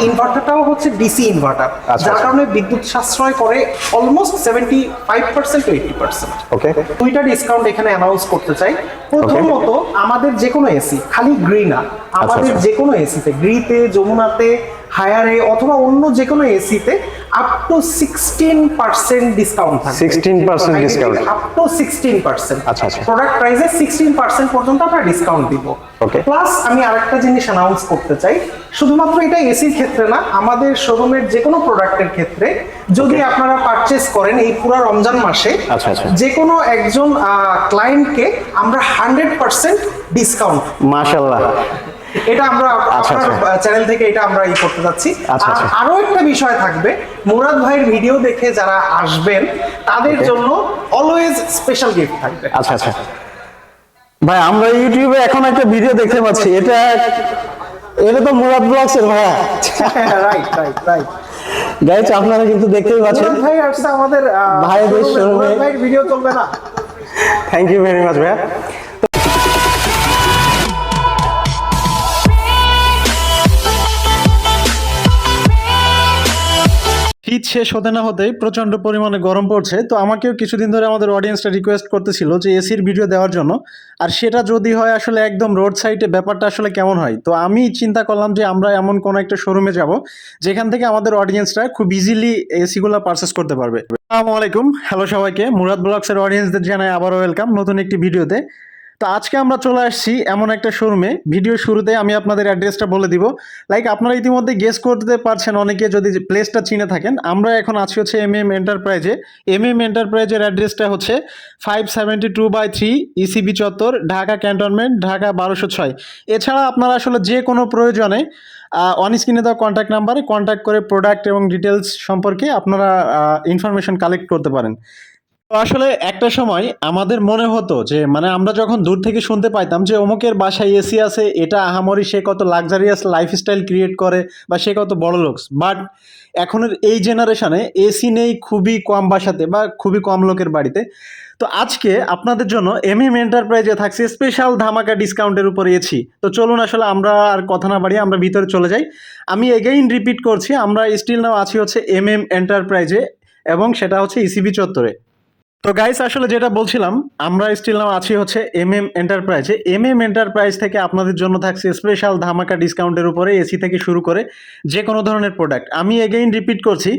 ইনভার্টারটাও হচ্ছে DC inverter আচ্ছা, যার আচ্ছা। কারণে বিদ্যুৎ সাশ্রয় করে almost seventy five percent to eighty percent okay দুইটা ডিসকাউন্ট এখানে অ্যানাউন্স করতে চাই প্রথমত আমাদের যে কোনো এসি খালি গ্রি না আমাদের আচ্ছা। যে কোনো এসিতে গ্রিতে যমুনাতে হায়ারে অথবা অন্য যে কোনো এসিতে up to sixteen percent discount থাকবে 16% discount। Up to sixteen percent আচ্ছা, আচ্ছা। প্রোডাক্ট প্রাইসে সিক্সটিন পার্সেন্ট পর্যন্ত আমরা ডিসকাউন্ট দিব Okay. প্লাস আমি আরেকটা জিনিস অ্যানাউন্স করতে চাই শুধুমাত্র এটা এসির ক্ষেত্রে না আমাদের শোরুমের যে কোনো প্রোডাক্টের ক্ষেত্রে যদি আপনারা পারচেস করেন এই পুরো রমজান মাসে আচ্ছা, আচ্ছা। যে কোনো একজন ক্লায়েন্টকে আমরা হান্ড্রেড পার্সেন্ট ডিসকাউন্ট মাশাআল্লাহ এটা আমরা আপনার আচ্ছা। চ্যানেল থেকে এটা আমরা ই করতে যাচ্ছি। আচ্ছা, আচ্ছা। আরও একটা বিষয় থাকবে মুরাদ ভাইয়ের ভিডিও দেখে যারা আসবেন তাদের জন্য অলওয়েজ স্পেশাল গিফট থাকবে। আচ্ছা আচ্ছা। ভাই আমরা ইউটিউবে এখন একটা ভিডিও দেখতে পাচ্ছি। এটা এটা তো মুরাদ ব্লগস এর ভাইয়া। রাইট রাইট রাইট গাইজ আপনারা কিন্তু দেখতেই পাচ্ছেন। ভাই আসছে আমাদের ভাইদের ভাইয়ের ভিডিও চলবে না। থ্যাংক ইউ ভেরি মাচ ভাইয়া। শীত শেষ হতে না হতেই প্রচণ্ড পরিমাণে গরম পড়ছে। তো আমাকেও কিছুদিন ধরে আমাদের অডিয়েন্সটা রিকোয়েস্ট করতেছিল যে এসির ভিডিও দেওয়ার জন্য। আর সেটা যদি হয় আসলে একদম রোড সাইডে ব্যাপারটা আসলে কেমন হয়? তো আমি চিন্তা করলাম যে আমরা এমন কোনো একটা শোরুমে যাব, যেখান থেকে আমাদের অডিয়েন্সরা খুব ইজিলি এসিগুলো পারচেস করতে পারবে। আসসালামু আলাইকুম। হ্যালো সবাইকে। মুরাদ ব্লগসের অডিয়েন্সদের জানাই আবারও ওয়েলকাম নতুন একটি ভিডিওতে তো আজকে আমরা চলে আসছি এমন একটা শোরুমে ভিডিও শুরুতে আমি আপনাদের অ্যাড্রেসটা বলে দিব। লাইক আপনারা ইতিমধ্যে গেস করতে পারছেন অনেকে যদি প্লেসটা চিনে থাকেন। আমরা এখন আছি হচ্ছে এম এম এন্টারপ্রাইজে এম এম এন্টারপ্রাইজের অ্যাড্রেসটা হচ্ছে five seventy two by three ECB চত্বর, ঢাকা ক্যান্টনমেন্ট ঢাকা বারোশো ছয়। এছাড়া আপনারা আসলে যে কোনো প্রয়োজনে অন স্ক্রিনে দেওয়া কন্ট্যাক্ট নাম্বারে কন্ট্যাক্ট করে প্রোডাক্ট এবং ডিটেলস সম্পর্কে আপনারা ইনফরমেশন কালেক্ট করতে পারেন। আসলে একটা সময় আমাদের মনে হতো যে মানে আমরা যখন দূর থেকে শুনতে পাইতাম যে, অমুকের বাসায় এসি আছে, এটা আহামরি সে কত লাক্সারিয়াস লাইফস্টাইল ক্রিয়েট করে বা সে কত বড় লোকস বাট এখনের এই জেনারেশনে এসি নেই খুবই কম বাসাতে বা খুবই কম লোকের বাড়িতে। তো আজকে আপনাদের জন্য এম এম এন্টারপ্রাইজে থাকছে স্পেশাল ধামাকা ডিসকাউন্টের উপর এসি তো চলুন আসলে আমরা আর কথা না বাড়িয়ে আমরা ভিতরে চলে যাই। আমি এগেইন রিপিট করছি, আমরা স্টিল নাও আছি হচ্ছে এম এম এন্টারপ্রাইজে এবং সেটা হচ্ছে ইসিবি চত্বরে। তো গাইস আসলে যেটা বলছিলাম, আমরা স্টিল নাও আছি হচ্ছে এম এম এন্টারপ্রাইজে এম এম এন্টারপ্রাইজ থেকে আপনাদের জন্য থাকছে স্পেশাল ধামাকা ডিসকাউন্টের উপরে এসি থেকে শুরু করে যে কোনো ধরনের প্রোডাক্ট আমি এগেইন রিপিট করছি,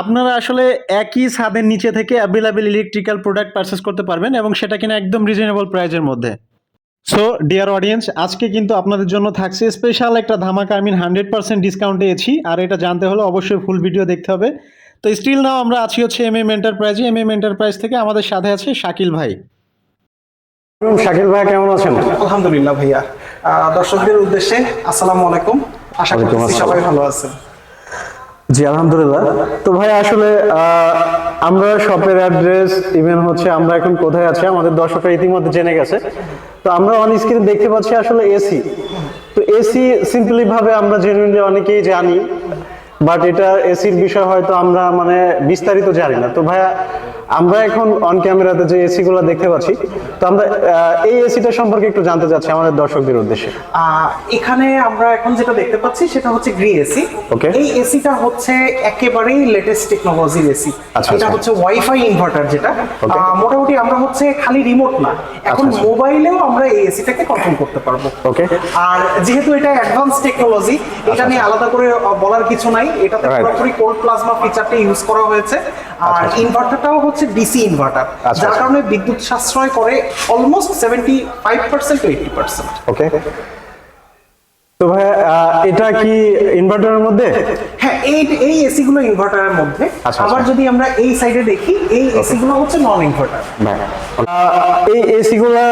আপনারা আসলে একই ছাদের নিচে থেকে অ্যাভেলেবেল ইলেকট্রিক্যাল প্রোডাক্ট পারচেস করতে পারবেন এবং সেটা কিনা একদম রিজনেবল প্রাইজের মধ্যে। সো ডিয়ার অডিয়েন্স আজকে কিন্তু আপনাদের জন্য থাকছে স্পেশাল একটা ধামাকা আই মিন হান্ড্রেড পার্সেন্ট ডিসকাউন্টে এছি আর এটা জানতে হলে অবশ্যই ফুল ভিডিও দেখতে হবে। তো স্টিল নাও আমরা আছি হচ্ছে এম এম এন্টারপ্রাইজে এম এম এন্টারপ্রাইজ থেকে আমাদের সাথে আছে শাকিল ভাই। শাকিল ভাই কেমন আছেন? আলহামদুলিল্লাহ ভাইয়া। দর্শকদের উদ্দেশ্যে আসসালামু আলাইকুম। আশা করছি সবাই ভালো আছেন। জি আলহামদুলিল্লাহ। তো ভাই আসলে আহ, আমরা শপের অ্যাড্রেস ইভেন হচ্ছে আমরা এখন কোথায় আছি আমাদের দর্শকরা ইতিমধ্যে জেনে গেছে। তো আমরা অন স্ক্রিনে দেখতে পাচ্ছি আসলে এসি তো এসি সিম্পলি ভাবে আমরা জেনুইনলি অনেকেই জানি বাট এটা এসির বিষয় হয়তো আমরা মানে বিস্তারিত জানি না। তো ভাইয়া আমরা এখন অন ক্যামেরাতে যে এসি গুলো দেখতে পাচ্ছি তো আমরা এই এসিটা সম্পর্কে একটু জানতে চাচ্ছি আমাদের দর্শকদের উদ্দেশ্যে এখানে আমরা এখন যেটা দেখতে পাচ্ছি সেটা হচ্ছে গ্রি এসি Okay. এই এসিটা হচ্ছে একেবারেই লেটেস্ট টেকনোলজির এসি আচ্ছা, এটা আচ্ছা। হচ্ছে ওয়াইফাই ইনভার্টার যেটা মোটামুটি আমরা হচ্ছে খালি রিমোট না এখন আচ্ছা। মোবাইলেও আমরা এই এসিটাকে কন্ট্রোল করতে পারব Okay. আর যেহেতু এটা অ্যাডভান্স টেকনোলজি এটা নিয়ে আলাদা করে বলার কিছু নাই এটাতে আচ্ছা. পুরোপুরি কোল্ড প্লাজমা ফিচারটা ইউজ করা হয়েছে আর আচ্ছা। ইনভার্টারটাও হচ্ছে ডিসি ইনভার্টার আচ্ছা, যার আচ্ছা। কারণে বিদ্যুৎ সাশ্রয় করে almost seventy five percent to eighty percent okay তো ভাই এটা কি ইনভার্টারের মধ্যে? হ্যাঁ এই এই এসি গুলো ইনভার্টারের মধ্যে। আচ্ছা, আবার আচ্ছা। যদি আমরা এই সাইডে দেখি এই এসি গুলো হচ্ছে নন ইনভার্টার আহ, এই এসি গুলা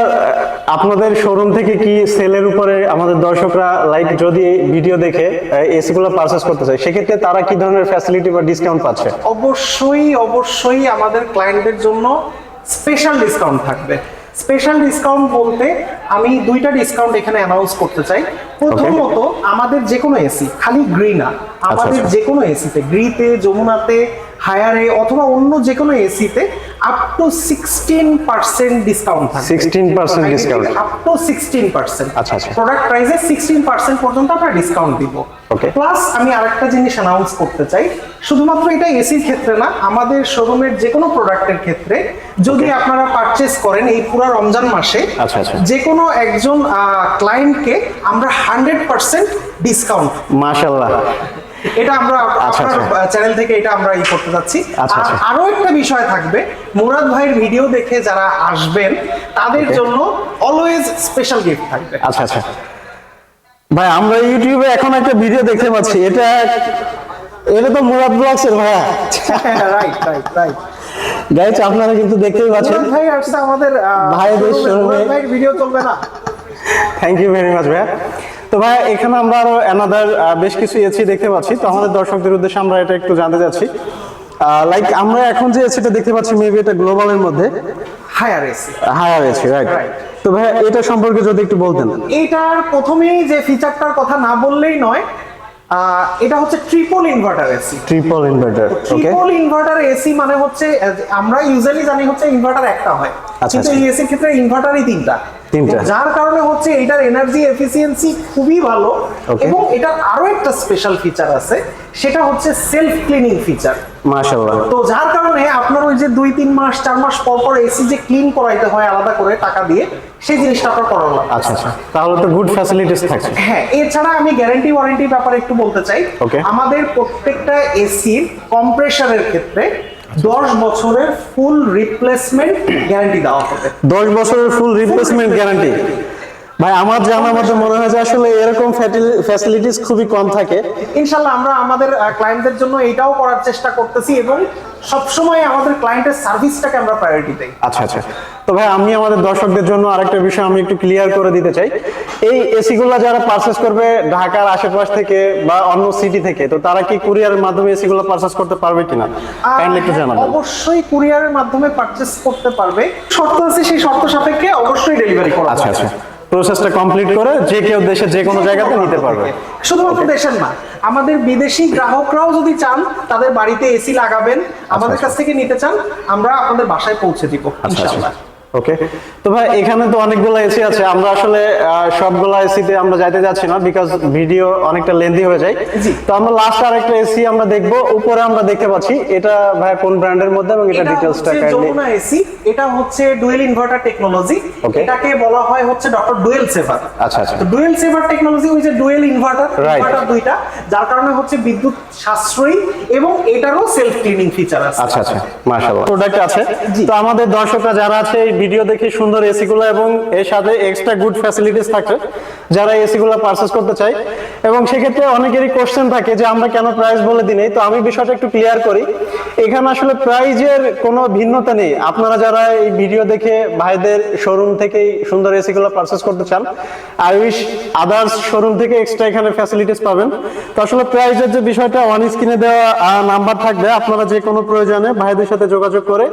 আপনাদের শোরুম থেকে কি সেলের উপরে আমাদের দর্শকরা লাইক যদি ভিডিও দেখে এসি গুলো পারচেস করতে চায় সেক্ষেত্রে তারা কি ধরনের ফ্যাসিলিটি বা ডিসকাউন্ট পাচ্ছে? অবশ্যই অবশ্যই আমাদের ক্লায়েন্টদের জন্য স্পেশাল ডিসকাউন্ট থাকবে। স্পেশাল ডিসকাউন্ট বলতে আমি দুইটা ডিসকাউন্ট এখানে অ্যানাউন্স করতে চাই প্রথমত আমাদের যে কোনো এসি খালি গ্রি না আমাদের আচ্ছা। যে কোনো এসিতে গ্রিতে যমুনাতে হায়ারে অথবা অন্য যে কোনো এসিতে up to sixteen percent discount থাকে 16% discount। Up to sixteen percent আচ্ছা, আচ্ছা। প্রোডাক্ট প্রাইসে সিক্সটিন পার্সেন্ট পর্যন্ত আমরা ডিসকাউন্ট দিব। ওকে প্লাস আমি আরেকটা জিনিস অ্যানাউন্স করতে চাই। শুধুমাত্র এটা এসির ক্ষেত্রে না আমাদের শোরুমের যে কোনো প্রোডাক্টের ক্ষেত্রে যদি আপনারা পারচেস করেন এই পুরো রমজান মাসে আচ্ছা, আচ্ছা। যে কোনো একজন ক্লায়েন্টকে আমরা হান্ড্রেড পার্সেন্ট ডিসকাউন্ট মাশাআল্লাহ। এটা আমরা আচ্ছা, আপনার। চ্যানেল থেকে এটা আমরা ই করতে যাচ্ছি। আচ্ছা, আর আচ্ছা। আরও একটা বিষয় থাকবে মুরাদ ভাইয়ের ভিডিও দেখে যারা আসবেন তাদের জন্য অলওয়েজ স্পেশাল গিফট থাকবে। আচ্ছা আচ্ছা। ভাই আমরা ইউটিউবে এখন একটা ভিডিও দেখতে পাচ্ছি। এটা এটা তো মুরাদ ব্লগস এর ভাইয়া। রাইট রাইট রাইট গাইজ আপনারা কিন্তু দেখতেই পাচ্ছেন। ভাই আসছে আমাদের ভাইদের ভাইয়ের ভিডিও চলবে না। থ্যাংক ইউ ভেরি মাচ ভাইয়া। তো ভাই এখানে আমরা আরও অ্যানাদার বেশ কিছু এসি দেখতে পাচ্ছি। তো আমাদের দর্শকদের উদ্দেশ্যে আমরা এটা একটু জানতে চাচ্ছি। লাইক আমরা এখন যে এসিটা দেখতে পাচ্ছি মেবি এটা গ্লোবালের মধ্যে। Haier AC Haier AC right. তো ভাই এটা সম্পর্কে যদি একটু বলতেন। এটার প্রথমেই যে ফিচারটার কথা না বললেই নয় আহ, এটা হচ্ছে triple inverter AC triple inverter okay triple inverter AC মানে হচ্ছে আমরা ইউজুয়ালি জানি হচ্ছে ইনভার্টার একটা হয়। কিন্তু এই এসির ক্ষেত্রে ইনভার্টারই তিনটা। তিনটা। যার কারণে হচ্ছে এটার এনার্জি এফিসিয়েন্সি খুবই ভালো। এবং এটার আরও একটা স্পেশাল ফিচার আছে সেটা হচ্ছে সেলফ ক্লিনিং ফিচার মাশাআল্লাহ। তো যার কারণে আপনার ওই যে দুই তিন মাস চার মাস পর পর এসি যে ক্লিন করাইতে হয় আলাদা করে টাকা দিয়ে সেই জিনিসটা আপনার করানো লাগবে। আচ্ছা আচ্ছা। তাহলে তো গুড ফ্যাসিলিটিস থাকছে হ্যাঁ এছাড়া আমি গ্যারান্টি ওয়ারেন্টি ব্যাপারে একটু বলতে চাই. আমাদের প্রত্যেকটা এসির কম্প্রেসারের ক্ষেত্রে দশ বছরের ফুল রিপ্লেসমেন্ট গ্যারান্টি দেওয়া হবে। দশ বছরের ফুল রিপ্লেসমেন্ট গ্যারান্টি ভাই আমার জানার মধ্যে মনে হয় যে আসলে এরকম ফ্যাসিলিটিস খুবই কম থাকে। ইনশাল্লাহ আমরা আমাদের ক্লায়েন্টদের জন্য এটাও করার চেষ্টা করতেছি এবং সবসময় আমাদের ক্লায়েন্টের সার্ভিসটাকে আমরা প্রায়োরিটি দেই। আচ্ছা আচ্ছা। তো ভাই আমি আমাদের দর্শকদের জন্য আরেকটা বিষয় আমি একটু ক্লিয়ার করে দিতে চাই। এই এসি গুলো যারা পারচেস করবে ঢাকার আশেপাশ থেকে বা অন্য সিটি থেকে তো তারা কি কুরিয়ারের মাধ্যমে এসি গুলো পারচেস করতে পারবে কিনা? কাইন্ডলি একটু জানাবেন। অবশ্যই কুরিয়ারের মাধ্যমে পারচেস করতে পারবে। শর্ত আছে সেই শর্ত সাপেক্ষে অবশ্যই ডেলিভারি করা আচ্ছা আচ্ছা। প্রসেসটা কমপ্লিট করে যে কেউ দেশে যে কোনো জায়গাতে নিতে পারবে। শুধুমাত্র দেশের না আমাদের বিদেশি গ্রাহকরাও যদি চান তাদের বাড়িতে এসি লাগাবেন আমাদের কাছ থেকে নিতে চান আমরা আপনাদের বাসায় পৌঁছে দিব আচ্ছা। ইনশাআল্লাহ। ওকে তো ভাই এখানে তো অনেকগুলো এসি আছে। আমরা আসলে সবগুলো এসিতে আমরা যাইতে যাচ্ছি না বিকজ ভিডিও অনেকটা লেন্দি হয়ে যায়। তো আমরা লাস্ট আরেকটা এসি আমরা দেখব। উপরে আমরা দেখতে পাচ্ছি। এটা ভাই কোন ব্র্যান্ডের মধ্যে এবং এটা ডিটেইলসটা কাইন্ডলি যমুনা এসি এটা হচ্ছে ডুয়েল ইনভার্টার টেকনোলজি এটাকে বলা হয় হচ্ছে ডক্টর ডুয়েল সেভার আচ্ছা, আচ্ছা। তো ডুয়েল সেভার টেকনোলজি ওই যে ডুয়েল ইনভার্টার ইনভার্টার দুইটা যার কারণে হচ্ছে বিদ্যুৎ সাশ্রয়ী এবং এটারও সেলফ ক্লিনিং ফিচার আছে। আচ্ছা আচ্ছা। মাশাআল্লাহ। প্রোডাক্ট আছে। তো আমাদের দর্শকরা যারা আছে এই ভিডিও দেখে সুন্দর এসিগুলো এবং এর সাথে এক্সট্রা গুড ফ্যাসিলিটিস থাকে। যারা এসিগুলো পারচেস করতে চায় এবং সেক্ষেত্রে অনেকেরই কোশ্চেন থাকে যে আমরা কেন প্রাইস বলে দিই। তো আমি বিষয়টা একটু ক্লিয়ার করি। এখানে আসলে প্রাইজের কোনো ভিন্নতা নেই। আপনারা যারা এই ভিডিও দেখে ভাইদের শোরুম থেকেই সুন্দর এসি গুলো পারচেস করতে চান উইশ আদার্স শোরুম থেকে এক্সট্রা এখানে ফ্যাসিলিটিস পাবেন। তো আসলে প্রাইজের যে বিষয়টা অন স্ক্রিনে দেওয়া নাম্বার থাকবে। আপনারা যে কোনো প্রয়োজনে ভাইদের সাথে যোগাযোগ করে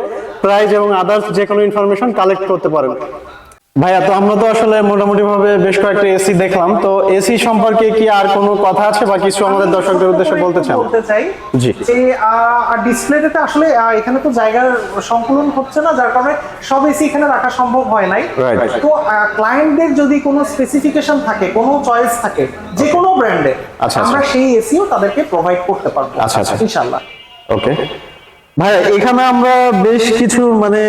প্রাইজ এবং আদার্স যে কোনো ইনফরমেশন কালেক্ট করতে পারেন। ভাইয়া তো আমরা তো আসলে মোটামুটি ভাবে বেশ কয়েকটা এসি দেখলাম। তো এসি সম্পর্কে কি আর কোনো কথা আছে বা কিছু আমাদের দর্শকদের উদ্দেশ্যে বলতে চান? বলতে চাই জি। যে ডিসপ্লেতে আসলে এখানে তো জায়গার সংকুলন হচ্ছে না যার কারণে সব এসি এখানে রাখা সম্ভব হয় নাই. তো ক্লায়েন্টদের যদি কোনো স্পেসিফিকেশন থাকে কোনো চয়েস থাকে যে কোনো ব্র্যান্ডের আচ্ছা, আমরা সেই এসিও তাদেরকে প্রোভাইড করতে পারব। আচ্ছা, আচ্ছা। ইনশাআল্লাহ। ওকে ভাই এখানে আমরা বেশ কিছু মানে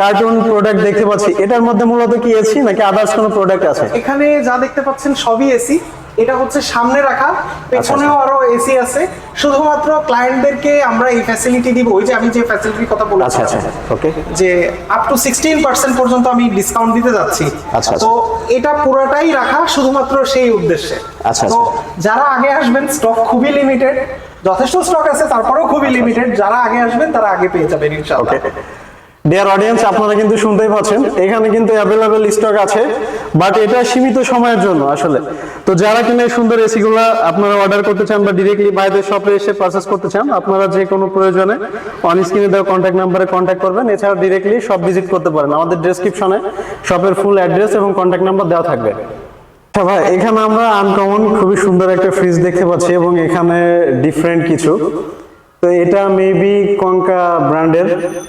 কার্টুন প্রোডাক্ট দেখতে পাচ্ছি। এটার মধ্যে মূলত কি এসি নাকি আদার্স কোনো প্রোডাক্ট আছে? এখানে যা দেখতে পাচ্ছেন সবই এসি এটা হচ্ছে সামনে রাখা পেছনেও আরও এসি আছে। শুধুমাত্র ক্লায়েন্টদেরকে আমরা এই ফ্যাসিলিটি দিব। ওই যে আমি যে ফ্যাসিলিটির কথা আচ্ছা বলেছি আচ্ছা। ওকে যে আপ টু সিক্সটিন পার্সেন্ট পর্যন্ত আমি ডিসকাউন্ট দিতে যাচ্ছি। আচ্ছা, তো এটা পুরোটাই রাখা শুধুমাত্র সেই উদ্দেশ্যে। আচ্ছা, তো আচ্ছা। যারা আগে আসবেন স্টক খুবই লিমিটেড যথেষ্ট স্টক আছে, তারপরেও খুবই লিমিটেড যারা আগে আসবেন, তারা আগে পেয়ে যাবেন, ইনশাআল্লাহ। ডিয়ার অডিয়েন্স আপনারা কিন্তু শুনতেই পাচ্ছেন, এখানে কিন্তু অ্যাভেলেবেল স্টক আছে বাট এটা সীমিত সময়ের জন্য আসলে। তো যারা কিনা সুন্দর এসি গুলো আপনারা অর্ডার করতে চান বা ডিরেক্টলি বাইরের শপে এসে পারচেস করতে চান, আপনারা যে কোনো প্রয়োজনে অন স্ক্রিনে দেওয়া কন্ট্যাক্ট নাম্বারে কন্ট্যাক্ট করবেন। এছাড়া ডিরেক্টলি শপ ভিজিট করতে পারেন। আমাদের ডেসক্রিপশনে শপের ফুল অ্যাড্রেস এবং কন্ট্যাক্ট নাম্বার দেওয়া থাকবে। ভাই এখানে আমরা আনকমন খুবই সুন্দর একটা ফ্রিজ দেখতে পাচ্ছি এবং এখানে ডিফারেন্ট কিছু। তো এটা মেবি কঙ্কা ব্র্যান্ডের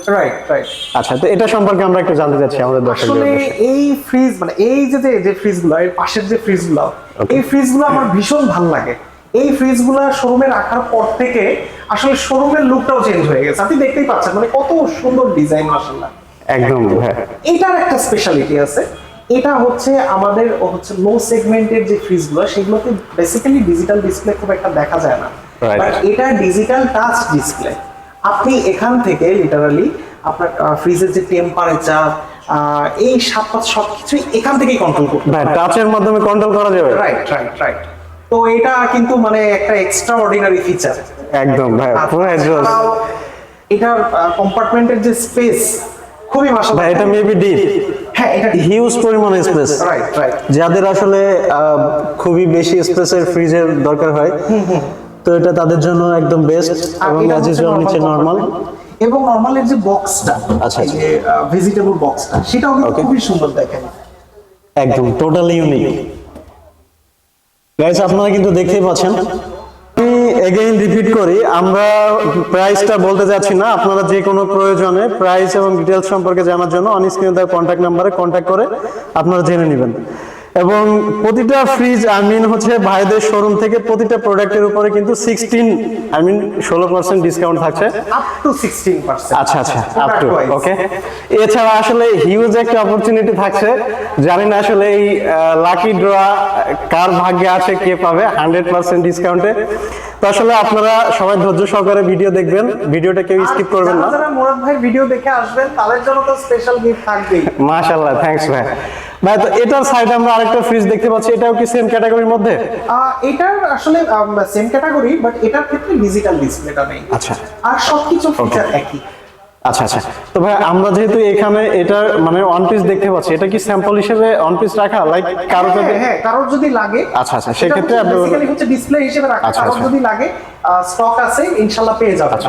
রাইট রাইট আচ্ছা তো এটা সম্পর্কে আমরা একটু জানতে চাচ্ছি আমাদের দর্শকদের আসলে এই ফ্রিজ মানে এই যে যে- ফ্রিজগুলো এর পাশের যে ফ্রিজগুলো এই ফ্রিজগুলো আমার ভীষণ ভালো লাগে। এই ফ্রিজগুলো শোরুমে রাখার পর থেকে আসলে শোরুমের লুকটাও চেঞ্জ হয়ে গেছে। আপনি দেখতেই পাচ্ছেন মানে কত সুন্দর ডিজাইন মাসাল্লাহ একদম হ্যাঁ। এটার একটা স্পেশালিটি আছে। এটা হচ্ছে আমাদের হচ্ছে লো সেগমেন্টের যে ফ্রিজগুলো সেগুলোতে বেসিক্যালি ডিজিটাল ডিসপ্লে খুব একটা দেখা যায় না। বাট এটা ডিজিটাল টাচ ডিসপ্লে আপনি এখান থেকে লিটারালি আপনার ফ্রিজের যে টেম্পারেচার এই সাত পাঁচ সব কিছুই এখান থেকেই কন্ট্রোল করতে টাচের মাধ্যমে কন্ট্রোল করা যাবে। রাইট রাইট রাইট তো এটা কিন্তু মানে একটা এক্সট্রা অর্ডিনারি ফিচার একদম ভাই পুরো এটার কম্পার্টমেন্টের যে স্পেস খুবই মাসাল্লাহ এটা মেবি ডিপ হ্যাঁ এটা হিউজ পরিমাণে স্পেস রাইট রাইট যাদের আসলে খুবই বেশি স্পেসের ফ্রিজের দরকার হয় তো এটা তাদের জন্য একদম বেস্ট এবং অ্যাজ ইউজুয়াল নিচে নরমাল। এবং নরমালের যে বক্সটা আচ্ছা, আচ্ছা। যে ভেজিটেবল বক্সটা সেটাও কিন্তু খুবই সুন্দর দেখেন। একদম টোটালি ইউনিক গাইস আপনারা কিন্তু দেখতেই পাচ্ছেন আমি এগেইন রিপিট করি, আমরা প্রাইসটা বলতে যাচ্ছি না, আপনারা যে কোনো প্রয়োজনে প্রাইস এবং ডিটেলস সম্পর্কে জানার জন্য অন স্ক্রিনে কন্ট্যাক্ট নাম্বারে কন্ট্যাক্ট করে আপনারা জেনে নেবেন। এবং প্রতিটা ফ্রিজ আই মিন হচ্ছে ভাইদের শোরুম থেকে প্রতিটা প্রোডাক্টের উপরে কিন্তু সিক্সটিন আই মিন ষোলো পার্সেন্ট ডিসকাউন্ট থাকছে। আপ টু সিক্সটিন আচ্ছা আচ্ছা আপ টু ওকে এছাড়া আসলে হিউজ একটা অপরচুনিটি থাকছে। জানি না আসলে এই লাকি ড্র কার ভাগ্যে আছে কে পাবে? হান্ড্রেড পার্সেন্ট ডিসকাউন্টে তো আসলে আপনারা সবাই ধৈর্য সহকারে ভিডিও দেখবেন। ভিডিওটা কেউ স্কিপ করবেন না। যারা মোরাদ ভাই ভিডিও দেখে আসবেন তাদের জন্য তো স্পেশাল গিফট থাকবেই। মাশাআল্লাহ থ্যাঙ্কস ভাই। ভাই তো এটার সাইডে আমরা আরেকটা ফ্রিজ দেখতে পাচ্ছি। এটাও কি সেম ক্যাটাগরির মধ্যে? আহ, এটার আসলে সেম ক্যাটাগরি বাট এটার ক্ষেত্রে ডিজিটাল ডিসপ্লেটা নেই। আচ্ছা। আর সবকিছু ফিচার একই। আচ্ছা আচ্ছা। তো ভাই আমরা যেহেতু এখানে এটার মানে ওয়ান পিস দেখতে পাচ্ছি এটা কি স্যাম্পল হিসেবে ওয়ান পিস রাখা? লাইক কারও যদি হ্যাঁ হ্যাঁ কারোর যদি লাগে আচ্ছা, আচ্ছা, আপনি- বেসিক্যালি হচ্ছে ডিসপ্লে হিসেবে রাখা। আচ্ছা, কারোর আচ্ছা। যদি লাগে স্টক আছে ইনশাআল্লাহ পেয়ে যাবেন।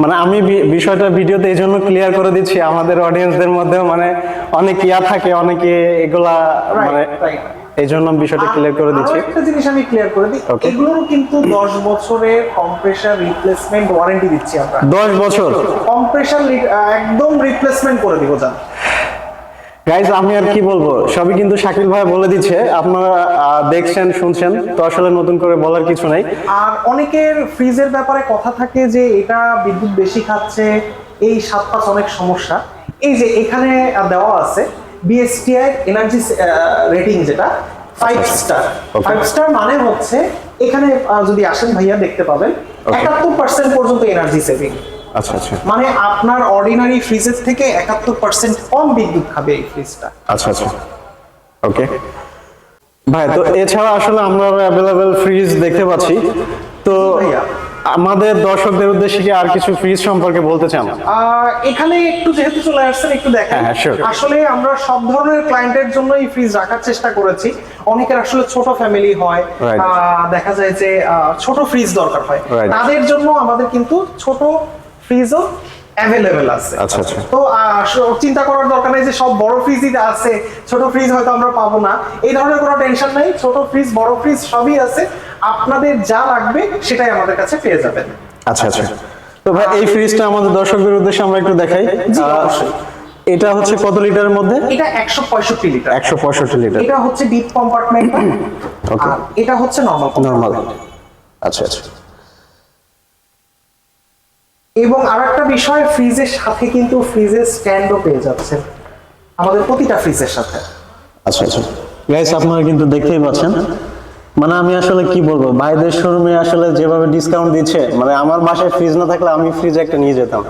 মানে আমি বিষয়টা ভিডিওতে এই জন্য ক্লিয়ার করে দিচ্ছি আমাদের অডিয়েন্সদের মধ্যে মানে অনেক ইয়া থাকে অনেকে এগুলা মানে. এই জন্য আমি বিষয়টা ক্লিয়ার করে দিচ্ছি। একটা জিনিস আমি ক্লিয়ার করে দিই. কিন্তু 10 বছরের কম্প্রেসার রিপ্লেসমেন্ট ওয়ারেন্টি দিচ্ছি আমরা। দশ বছর? কম্প্রেসার একদম রিপ্লেসমেন্ট করে দিব জান। গাইজ আমি আর কি বলব? সবই কিন্তু শাকিল ভাই বলে দিচ্ছে। আপনারা দেখছেন শুনছেন। তো আসলে নতুন করে বলার কিছু নাই। আর অনেকের ফ্রিজের ব্যাপারে কথা থাকে যে এটা বিদ্যুৎ বেশি খাচ্ছে এই সাত পাঁচ অনেক সমস্যা। এই যে এখানে দেওয়া আছে বিএসটিআই এনার্জি রেটিং যেটা ফাইভ স্টার ফাইভ স্টার মানে হচ্ছে এখানে যদি আসেন ভাইয়া দেখতে পাবেন একাত্তর পার্সেন্ট পর্যন্ত এনার্জি সেভিং আচ্ছা আচ্ছা। মানে আপনার অর্ডিনারি ফ্রিজের থেকে একাত্তর পার্সেন্ট কম বিদ্যুৎ খাবে এই ফ্রিজটা আচ্ছা আচ্ছা। ওকে ভাই তো এছাড়া আসলে আমরা অ্যাভেলেবেল ফ্রিজ দেখতে পাচ্ছি। তো ভাইয়া। আমাদের দর্শকদের উদ্দেশ্যে কি আর কিছু ফ্রিজ সম্পর্কে বলতে চান? এখানে একটু যেহেতু চলে আসছেন একটু দেখেন। হ্যাঁ, হ্যাঁ. আসলে আমরা সব ধরনের ক্লায়েন্টের জন্য এই ফ্রিজ রাখার চেষ্টা করেছি। অনেকের আসলে ছোট ফ্যামিলি হয় আহ, দেখা যায় যে ছোট ফ্রিজ দরকার হয়। তাদের জন্য আমাদের কিন্তু ছোট ফ্রিজও অ্যাভেলেবেল আছে। আচ্ছা, আচ্ছা। তো চিন্তা করার দরকার নেই যে সব বড় ফ্রিজই আছে ছোট ফ্রিজ হয়তো আমরা পাবো না। এই ধরনের কোনো টেনশন নাই ছোট ফ্রিজ বড় ফ্রিজ সবই আছে। আপনাদের যা লাগবে সেটাই আমাদের কাছে পেয়ে যাবেন। আচ্ছা আচ্ছা। তো ভাই এই ফ্রিজটা আমাদের দর্শকদের উদ্দেশ্যে আমরা একটু দেখাই। এটা হচ্ছে কত লিটারের মধ্যে? এটা একশো পঁয়ষট্টি লিটার। একশো পঁয়ষট্টি লিটার। এটা হচ্ছে ডিপ কম্পার্টমেন্ট এটা হচ্ছে নর্মাল নর্মাল আচ্ছা আচ্ছা। এবং আরেকটা বিষয় ফ্রিজের সাথে কিন্তু ফ্রিজের স্ট্যান্ডও পেয়ে যাচ্ছে আমাদের প্রতিটা ফ্রিজের সাথে। আচ্ছা আচ্ছা। গাইস আপনারা কিন্তু দেখতেই পাচ্ছেন। মানে আমি আসলে কি বলব ভাইদের শোরুমে আসলে যেভাবে ডিসকাউন্ট দিচ্ছে মানে আমার বাসায় ফ্রিজ না থাকলে আমি ফ্রিজ একটা নিয়ে যেতাম।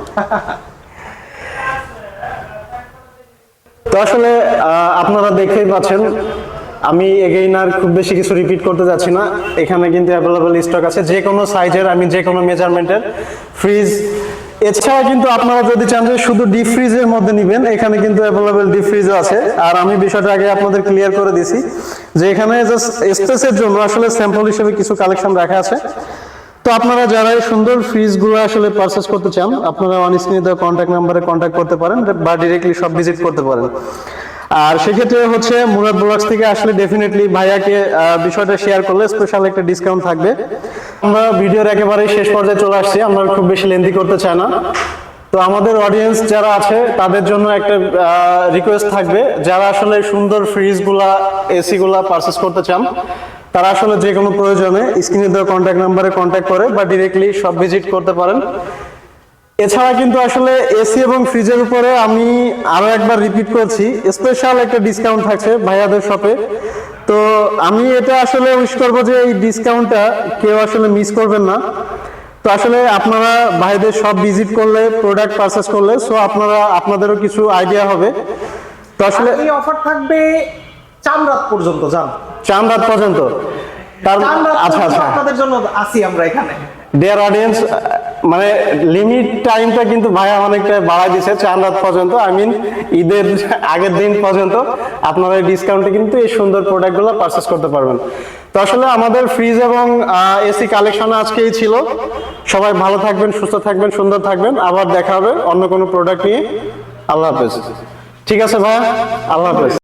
তো আসলে আহ, আপনারা দেখতেই পাচ্ছেন আমি এগেইন আর খুব বেশি কিছু রিপিট করতে যাচ্ছি না। এখানে কিন্তু অ্যাভেলেবল স্টক আছে। যে কোনো সাইজের আমি যে কোনো মেজারমেন্টের ফ্রিজ এছাড়া কিন্তু আপনারা যদি চান যে শুধু ডিপ ফ্রিজের মধ্যে নেবেন, এখানে কিন্তু অ্যাভেলেবেল ডিপ ফ্রিজও আছে। আর আমি বিষয়টা আগে আপনাদের ক্লিয়ার করে দিছি যে এখানে জাস্ট স্পেসের জন্য আসলে স্যাম্পল হিসেবে কিছু কালেকশন রাখা আছে। তো আপনারা যারা এই সুন্দর ফ্রিজগুলো আসলে পারচেস করতে চান, আপনারা অন স্ক্রিনে দেওয়া কন্ট্যাক্ট নাম্বারে কন্ট্যাক্ট করতে পারেন বা ডিরেক্টলি সব ভিজিট করতে পারেন। আর সেক্ষেত্রে হচ্ছে মুরাদ ব্লগস থেকে আসলে ডেফিনেটলি ভাইয়াকে বিষয়টা শেয়ার করলে স্পেশাল একটা ডিসকাউন্ট থাকবে। আমরা ভিডিওর একেবারে শেষ পর্যায়ে চলে আসছি, আমরা খুব বেশি লেন্দি করতে চাই না। তো আমাদের অডিয়েন্স যারা আছে, তাদের জন্য একটা রিকোয়েস্ট থাকবে। যারা আসলে সুন্দর ফ্রিজগুলা এসিগুলা পারচেস করতে চান, তারা আসলে যে কোনো প্রয়োজনে স্ক্রিনে দেওয়া কন্ট্যাক্ট নাম্বারে কন্ট্যাক্ট করে বা ডিরেক্টলি সব ভিজিট করতে পারেন। এছাড়া কিন্তু আসলে এসি এবং ফ্রিজের উপরে আমি আরও একবার রিপিট করছি। স্পেশাল একটা ডিসকাউন্ট থাকছে ভাইয়াদের শপে তো আমি এটা আসলে উইশ করব যে এই ডিসকাউন্টটা কেউ আসলে মিস করবেন না। তো আসলে আপনারা ভাইদের সব ভিজিট করলে প্রোডাক্ট পারচেস করলে সো আপনারা আপনাদেরও কিছু আইডিয়া হবে। তো আসলে এই অফার থাকবে চান রাত পর্যন্ত যান চান রাত পর্যন্ত। তার আচ্ছা আচ্ছা। আপনাদের জন্য আসি আমরা এখানে। ডিয়ার অডিয়েন্স মানে লিমিট টাইমটা কিন্তু ভাইয়া অনেকটা বাড়াই দিছে চার রাত পর্যন্ত। আই মিন ঈদের আগের দিন পর্যন্ত আপনারা এই ডিসকাউন্টে কিন্তু এই সুন্দর প্রোডাক্টগুলো পারচেস করতে পারবেন। তো আসলে আমাদের ফ্রিজ এবং এসি কালেকশন আজকেই ছিল। সবাই ভালো থাকবেন, সুস্থ থাকবেন, সুন্দর থাকবেন। আবার দেখা হবে অন্য কোনো প্রোডাক্ট নিয়ে। আল্লাহ হাফেজ। ঠিক আছে ভাইয়া? আল্লাহ হাফেজ।